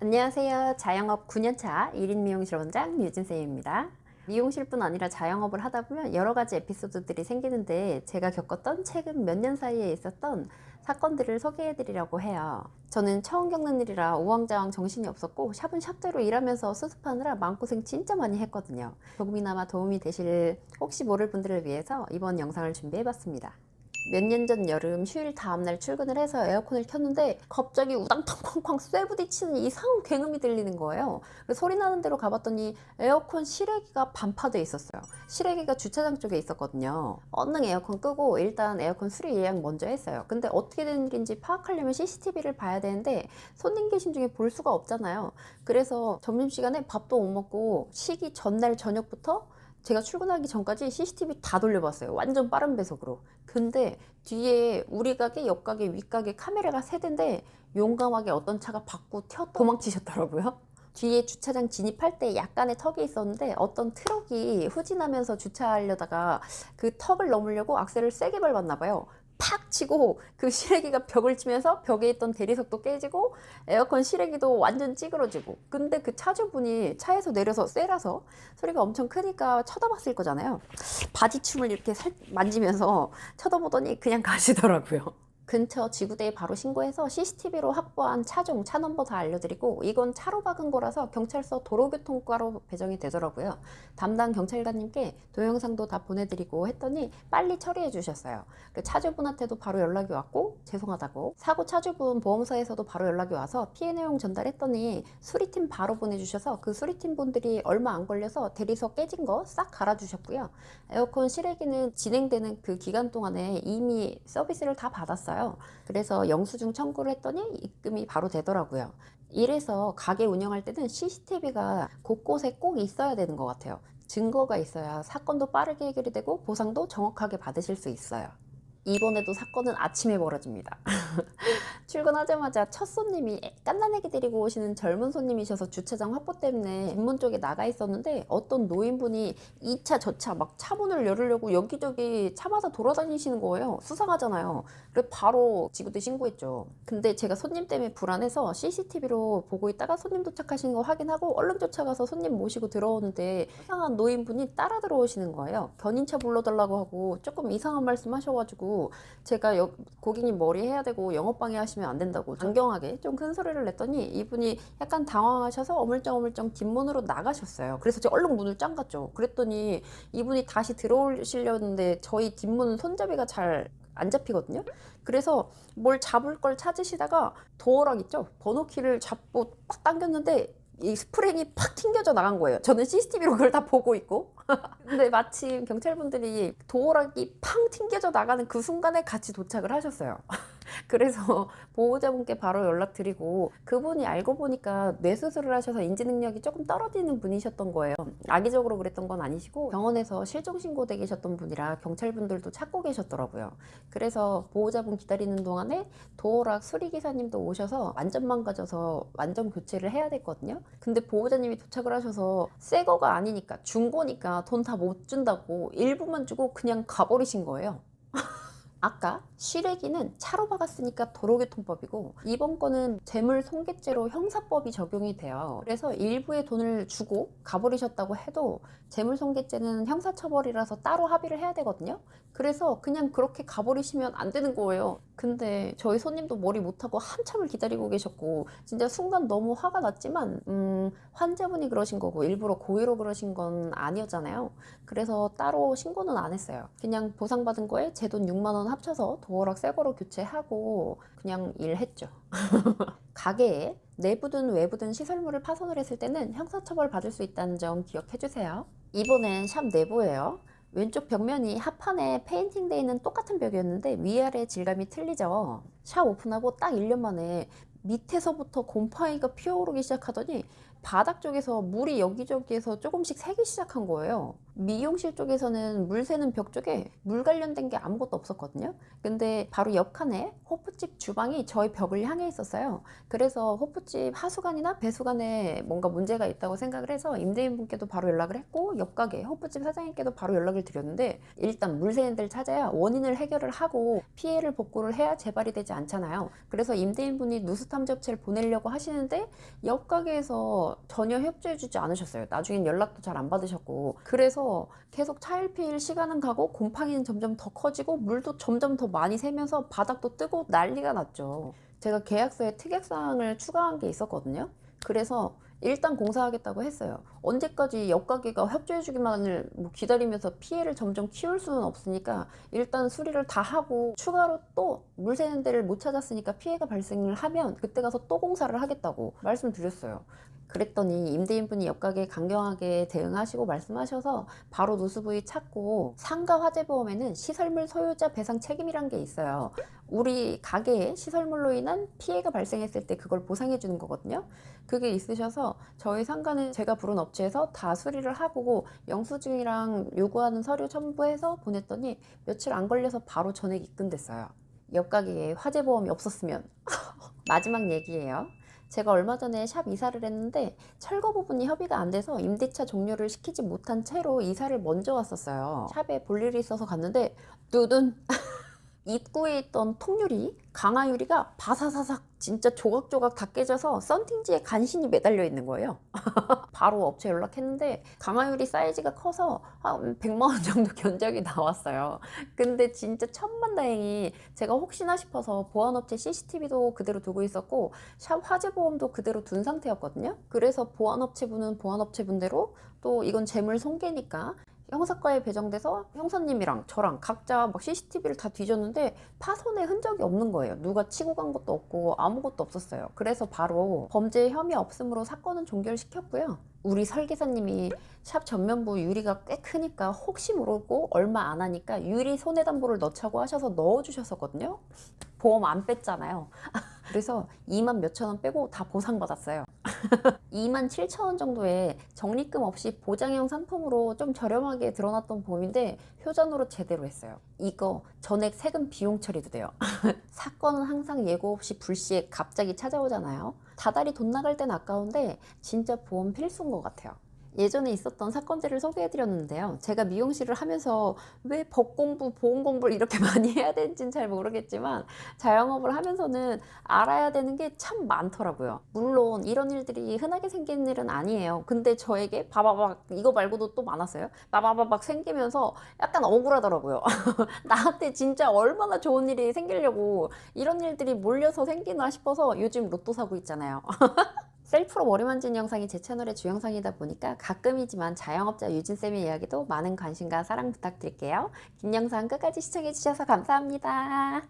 안녕하세요. 자영업 9년차 1인 미용실 원장 유진쌤입니다. 미용실뿐 아니라 자영업을 하다 보면 여러 가지 에피소드들이 생기는데 제가 겪었던 최근 몇 년 사이에 있었던 사건들을 소개해 드리려고 해요. 저는 처음 겪는 일이라 우왕좌왕 정신이 없었고 샵은 샵대로 일하면서 수습하느라 마음고생 진짜 많이 했거든요. 조금이나마 도움이 되실 혹시 모를 분들을 위해서 이번 영상을 준비해 봤습니다. 몇 년 전 여름 휴일 다음날 출근을 해서 에어컨을 켰는데 갑자기 우당탕 쾅쾅 쇠부딪히는 이상한 굉음이 들리는 거예요. 그래서 소리 나는 대로 가봤더니 에어컨 실외기가 반파돼 있었어요. 실외기가 주차장 쪽에 있었거든요. 얼른 에어컨 끄고 일단 에어컨 수리 예약 먼저 했어요. 근데 어떻게 된 일인지 파악하려면 CCTV를 봐야 되는데 손님 계신 중에 볼 수가 없잖아요. 그래서 점심시간에 밥도 못 먹고 쉬기 전날 저녁부터 제가 출근하기 전까지 CCTV 다 돌려봤어요. 완전 빠른 배속으로. 근데 뒤에 우리 가게, 옆 가게, 윗 가게 카메라가 세 대인데 용감하게 어떤 차가 받고 튀어 도망치셨더라고요. 뒤에 주차장 진입할 때 약간의 턱이 있었는데 어떤 트럭이 후진하면서 주차하려다가 그 턱을 넘으려고 악셀을 세게 밟았나 봐요. 팍 치고 그 실외기가 벽을 치면서 벽에 있던 대리석도 깨지고 에어컨 실외기도 완전 찌그러지고. 근데 그 차주분이 차에서 내려서 쎄라서 소리가 엄청 크니까 쳐다봤을 거잖아요. 바지춤을 이렇게 살 만지면서 쳐다보더니 그냥 가시더라고요 근처 지구대에 바로 신고해서 CCTV로 확보한 차종, 차 넘버 다 알려드리고 이건 차로 박은 거라서 경찰서 도로교통과로 배정이 되더라고요. 담당 경찰관님께 동영상도 다 보내드리고 했더니 빨리 처리해 주셨어요. 그 차주분한테도 바로 연락이 왔고 죄송하다고 사고 차주분 보험사에서도 바로 연락이 와서 피해 내용 전달했더니 수리팀 바로 보내주셔서 그 수리팀 분들이 얼마 안 걸려서 대리석 깨진 거 싹 갈아주셨고요. 에어컨 실외기는 진행되는 그 기간 동안에 이미 서비스를 다 받았어요. 그래서 영수증 청구를 했더니 입금이 바로 되더라고요. 이래서 가게 운영할 때는 CCTV가 곳곳에 꼭 있어야 되는 것 같아요. 증거가 있어야 사건도 빠르게 해결이 되고 보상도 정확하게 받으실 수 있어요. 이번에도 사건은 아침에 벌어집니다. 출근하자마자 첫 손님이 깐난애기 데리고 오시는 젊은 손님이셔서 주차장 확보 때문에 뒷문 쪽에 나가 있었는데 어떤 노인분이 2차 저차 막 차문을 열으려고 여기저기 차마다 돌아다니시는 거예요. 수상하잖아요. 그래서 바로 지구대 신고했죠. 근데 제가 손님 때문에 불안해서 CCTV로 보고 있다가 손님 도착하시는 거 확인하고 얼른 쫓아가서 손님 모시고 들어오는데 이상한 노인분이 따라 들어오시는 거예요. 견인차 불러달라고 하고 조금 이상한 말씀 하셔가지고 제가 여- 고객님 머리 해야 되고 영업 방해 하시면 안 된다고 강경하게 좀 큰 소리를 냈더니 이분이 약간 당황하셔서 어물쩡어물쩡 뒷문으로 나가셨어요. 그래서 제가 얼른 문을 짱갔죠. 그랬더니 이분이 다시 들어오시려는데 저희 뒷문은 손잡이가 잘 안 잡히거든요. 그래서 뭘 잡을 걸 찾으시다가 도어락 있죠? 번호키를 잡고 딱 당겼는데 이 스프링이 팍 튕겨져 나간 거예요. 저는 CCTV로 그걸 다 보고 있고. 근데 마침 경찰분들이 도어락이 팡 튕겨져 나가는 그 순간에 같이 도착을 하셨어요. 그래서 보호자분께 바로 연락드리고 그분이 알고 보니까 뇌수술을 하셔서 인지 능력이 조금 떨어지는 분이셨던 거예요. 악의적으로 그랬던 건 아니시고 병원에서 실종 신고돼 계셨던 분이라 경찰분들도 찾고 계셨더라고요. 그래서 보호자분 기다리는 동안에 도어락 수리기사님도 오셔서 완전 망가져서 완전 교체를 해야 됐거든요. 근데 보호자님이 도착을 하셔서 새 거가 아니니까 중고니까 돈 다 못 준다고 일부만 주고 그냥 가버리신 거예요. 아까 실외기는 차로 박았으니까 도로교통법이고 이번 거는 재물 손괴죄로 형사법이 적용이 돼요. 그래서 일부의 돈을 주고 가버리셨다고 해도 재물 손괴죄는 형사처벌이라서 따로 합의를 해야 되거든요. 그래서 그냥 그렇게 가버리시면 안 되는 거예요. 근데 저희 손님도 머리 못하고 한참을 기다리고 계셨고 진짜 순간 너무 화가 났지만 음, 환자분이 그러신 거고 일부러 고의로 그러신 건 아니었잖아요. 그래서 따로 신고는 안 했어요. 그냥 보상받은 거에 제 돈 6만 원 합쳐서 도어락 새 거로 교체하고 그냥 일했죠. 가게에 내부든 외부든 시설물을 파손을 했을 때는 형사처벌 받을 수 있다는 점 기억해 주세요. 이번엔 샵 내부예요. 왼쪽 벽면이 합판에 페인팅 돼 있는 똑같은 벽이었는데 위아래 질감이 틀리죠. 샵 오픈하고 딱 1년 만에 밑에서부터 곰팡이가 피어오르기 시작하더니 바닥 쪽에서 물이 여기저기에서 조금씩 새기 시작한 거예요. 미용실 쪽에서는 물 새는 벽 쪽에 물 관련된 게 아무것도 없었거든요. 근데 바로 옆 칸에 호프집 주방이 저희 벽을 향해 있었어요. 그래서 호프집 하수관이나 배수관에 뭔가 문제가 있다고 생각을 해서 임대인분께도 바로 연락을 했고 옆 가게 호프집 사장님께도 바로 연락을 드렸는데 일단 물 새는 데를 찾아야 원인을 해결을 하고 피해를 복구를 해야 재발이 되지 않잖아요. 그래서 임대인분이 누수 탐지 업체를 보내려고 하시는데 옆 가게에서 전혀 협조해주지 않으셨어요. 나중엔 연락도 잘 안 받으셨고 그래서 계속 차일피일 시간은 가고 곰팡이는 점점 더 커지고 물도 점점 더 많이 새면서 바닥도 뜨고 난리가 났죠. 제가 계약서에 특약사항을 추가한 게 있었거든요. 그래서 일단 공사하겠다고 했어요. 언제까지 옆가게가 협조해주기만을 뭐 기다리면서 피해를 점점 키울 수는 없으니까 일단 수리를 다 하고 추가로 또 물 새는 데를 못 찾았으니까 피해가 발생을 하면 그때 가서 또 공사를 하겠다고 말씀드렸어요. 그랬더니 임대인분이 옆가게에 강경하게 대응하시고 말씀하셔서 바로 누수부위 찾고 상가 화재보험에는 시설물 소유자 배상 책임이란 게 있어요. 우리 가게에 시설물로 인한 피해가 발생했을 때 그걸 보상해 주는 거거든요. 그게 있으셔서 저희 상가는 제가 부른 업체에서 다 수리를 하고 영수증이랑 요구하는 서류 첨부해서 보냈더니 며칠 안 걸려서 바로 전액 입금됐어요. 옆 가게에 화재 보험이 없었으면 마지막 얘기예요. 제가 얼마 전에 샵 이사를 했는데 철거 부분이 협의가 안 돼서 임대차 종료를 시키지 못한 채로 이사를 먼저 왔었어요. 샵에 볼 일이 있어서 갔는데 뚜둔 입구에 있던 통유리, 강화유리가 바사사삭 진짜 조각조각 다 깨져서 썬팅지에 간신히 매달려 있는 거예요. 바로 업체 연락했는데 강화유리 사이즈가 커서 한 100만 원 정도 견적이 나왔어요. 근데 진짜 천만다행히 제가 혹시나 싶어서 보안업체 CCTV도 그대로 두고 있었고 샵 화재보험도 그대로 둔 상태였거든요. 그래서 보안업체분은 보안업체분대로 또 이건 재물 손괴니까 형사과에 배정돼서 형사님이랑 저랑 각자 막 CCTV를 다 뒤졌는데 파손의 흔적이 없는 거예요. 누가 치고 간 것도 없고 아무것도 없었어요. 그래서 바로 범죄 혐의 없음으로 사건은 종결시켰고요. 우리 설계사님이 샵 전면부 유리가 꽤 크니까 혹시 모르고 얼마 안 하니까 유리 손해담보를 넣자고 하셔서 넣어주셨었거든요. 보험 안 뺐잖아요. 그래서 2만 몇천 원 빼고 다 보상받았어요. 2만 7천 원 정도의 적립금 없이 보장형 상품으로 좀 저렴하게 들어놨던 보험인데 효전으로 제대로 했어요. 이거 전액 세금 비용 처리도 돼요. 사건은 항상 예고 없이 불시에 갑자기 찾아오잖아요. 다달이 돈 나갈 땐 아까운데 진짜 보험 필수인 것 같아요. 예전에 있었던 사건들을 소개해드렸는데요. 제가 미용실을 하면서 왜 법 공부, 보험 공부를 이렇게 많이 해야 되는지는 잘 모르겠지만 자영업을 하면서는 알아야 되는 게 참 많더라고요. 물론 이런 일들이 흔하게 생기는 일은 아니에요. 근데 저에게 바바박 이거 말고도 또 많았어요. 바바바박 생기면서 약간 억울하더라고요. 나한테 진짜 얼마나 좋은 일이 생기려고 이런 일들이 몰려서 생기나 싶어서 요즘 로또 사고 있잖아요. 셀프로 머리 만진 영상이 제 채널의 주 영상이다 보니까 가끔이지만 자영업자 유진쌤의 이야기도 많은 관심과 사랑 부탁드릴게요. 긴 영상 끝까지 시청해주셔서 감사합니다.